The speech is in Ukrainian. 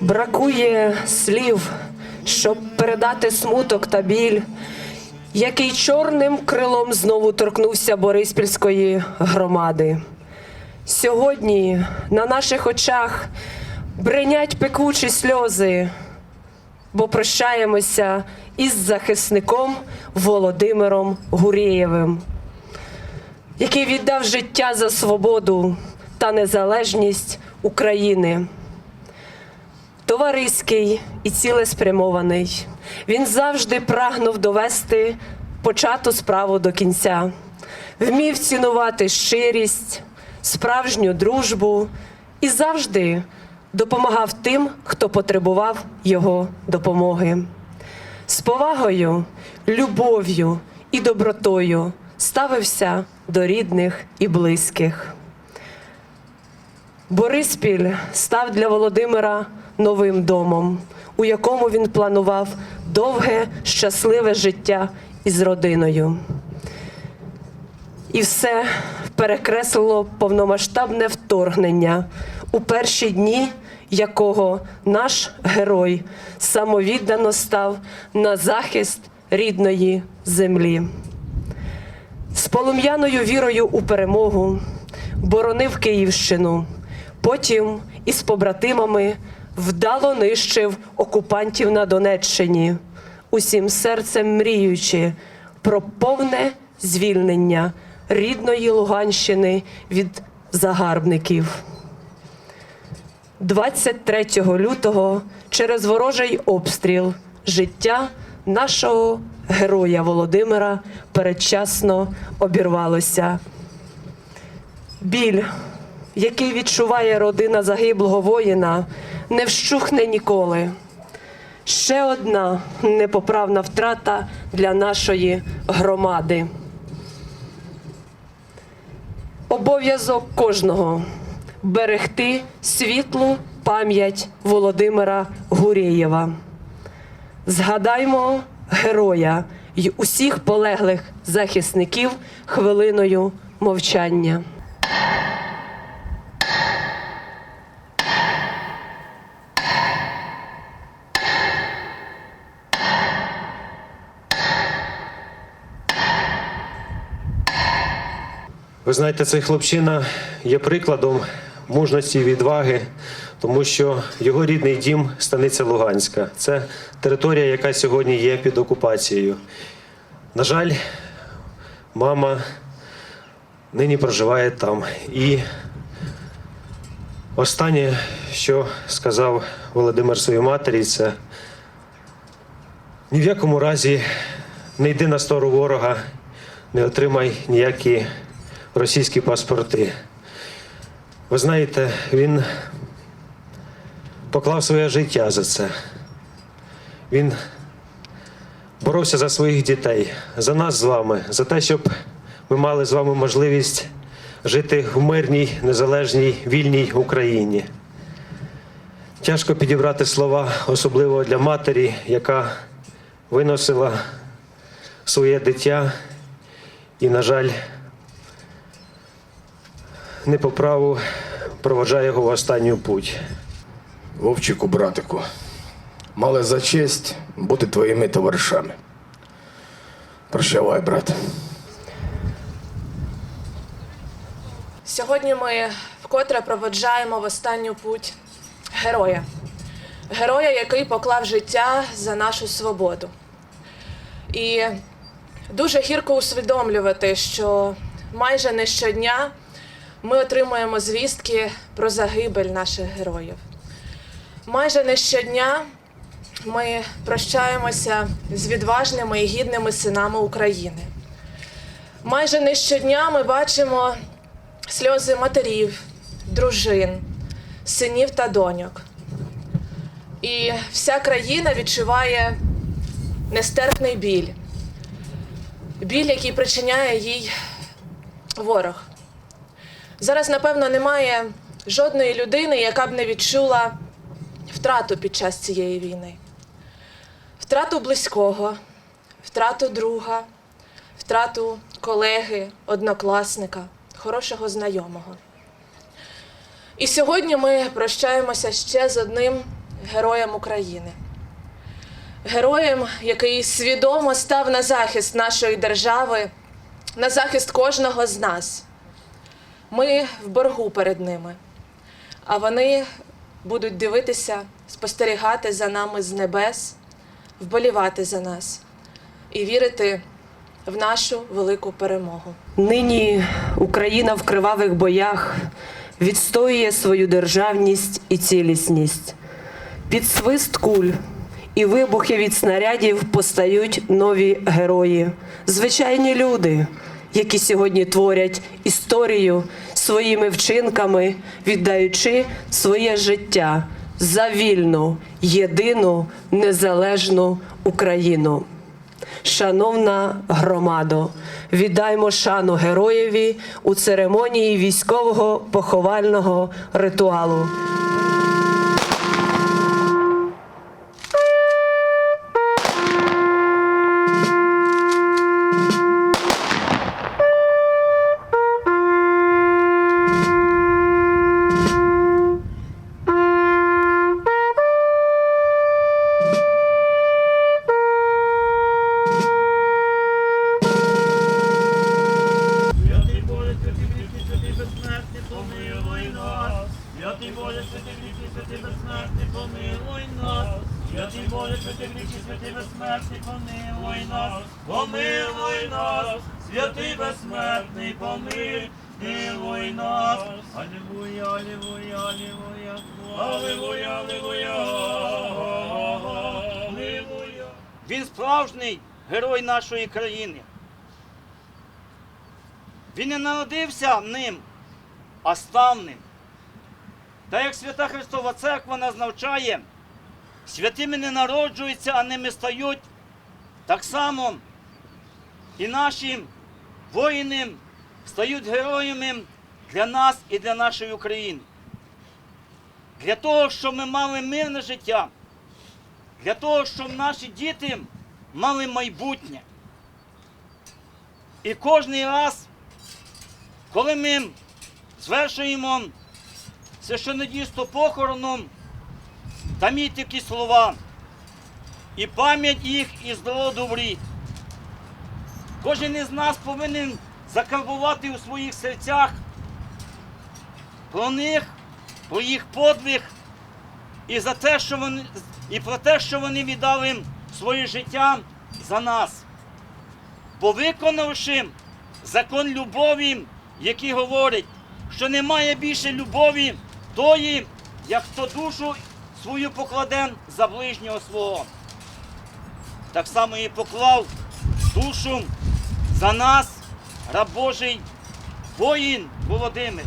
Бракує слів, щоб передати смуток та біль, який чорним крилом знову торкнувся Бориспільської громади. Сьогодні на наших очах бринять пекучі сльози, бо прощаємося із захисником Володимиром Гурєєвим, який віддав життя за свободу та незалежність України. Товариський і цілеспрямований. Він завжди прагнув довести почату справу до кінця, вмів цінувати щирість, справжню дружбу і завжди допомагав тим, хто потребував його допомоги. З повагою, любов'ю і добротою ставився до рідних і близьких. Бориспіль став для Володимира новим домом, у якому він планував довге, щасливе життя із родиною. І все перекреслило повномасштабне вторгнення, у перші дні якого наш герой самовіддано став на захист рідної землі. З полум'яною вірою у перемогу боронив Київщину. Потім із побратимами вдало нищив окупантів на Донеччині, усім серцем мріючи про повне звільнення рідної Луганщини від загарбників. 23 лютого через ворожий обстріл життя нашого героя Володимира передчасно обірвалося. Біль, який відчуває родина загиблого воїна, не вщухне ніколи. Ще одна непоправна втрата для нашої громади. Обов'язок кожного берегти світлу пам'ять Володимира Гурєєва. Згадаймо героя й усіх полеглих захисників хвилиною мовчання. Ви знаєте, цей хлопчина є прикладом мужності і відваги, тому що його рідний дім станиця Луганська. Це територія, яка сьогодні є під окупацією. На жаль, мама нині проживає там. І останнє, що сказав Володимир своїй матері, це ні в якому разі не йди на сторону ворога, не отримай ніякі російські паспорти. Ви знаєте, він поклав своє життя за це. Він боровся за своїх дітей, за нас з вами, за те, щоб ми мали з вами можливість жити в мирній, незалежній, вільній Україні. Тяжко підібрати слова, особливо для матері, яка виносила своє дитя і, на жаль, не по праву проводжає його в останню путь. Вовчику, братику, мали за честь бути твоїми товаришами. Прощавай, брат. Сьогодні ми вкотре проводжаємо в останню путь героя. Героя, який поклав життя за нашу свободу. І дуже гірко усвідомлювати, що майже не щодня ми отримуємо звістки про загибель наших героїв. Майже не щодня ми прощаємося з відважними і гідними синами України. Майже не щодня ми бачимо сльози матерів, дружин, синів та доньок. І вся країна відчуває нестерпний біль, біль, який причиняє їй ворог. Зараз, напевно, немає жодної людини, яка б не відчула втрату під час цієї війни. Втрату близького, втрату друга, втрату колеги, однокласника, хорошого знайомого. І сьогодні ми прощаємося ще з одним героєм України. Героєм, який свідомо став на захист нашої держави, на захист кожного з нас. Ми в боргу перед ними, а вони будуть дивитися, спостерігати за нами з небес, вболівати за нас і вірити в нашу велику перемогу. Нині Україна в кривавих боях відстоює свою державність і цілісність. Під свист куль і вибухи від снарядів постають нові герої, звичайні люди, які сьогодні творять історію своїми вчинками, віддаючи своє життя за вільну, єдину, незалежну Україну. Шановна громадо, віддаймо шану героєві у церемонії військового поховального ритуалу. Святий Боже, святий вічний, святий безсмертний, помилуй нас. Святий Боже, святий вічний, святий безсмертний, помилуй нас. Помилуй нас. Святий безсмертний, помилуй нас. Алілуя, алілуя, алілуя. Алілуя. Алілуя. Він справжній герой нашої країни. Він не народився ним, а став ним. Та як Свята Христова Церква нас навчає, святими не народжуються, а ними стають. Так само і наші воїни стають героями для нас і для нашої України. Для того, щоб ми мали мирне життя, для того, щоб наші діти мали майбутнє. І кожний раз, коли ми звершуємо священнодійство похороном, там є такі слова. І пам'ять їх із роду в. Кожен із нас повинен закарбувати у своїх серцях про них, про їх подвиг і за те, що вони і про те, що вони віддали своє життя за нас. Бо виконавши закон любові, який говорить, що немає більше любові тої, як хто душу свою покладе за ближнього свого. Так само і поклав душу за нас, раб Божий, воїн Володимир.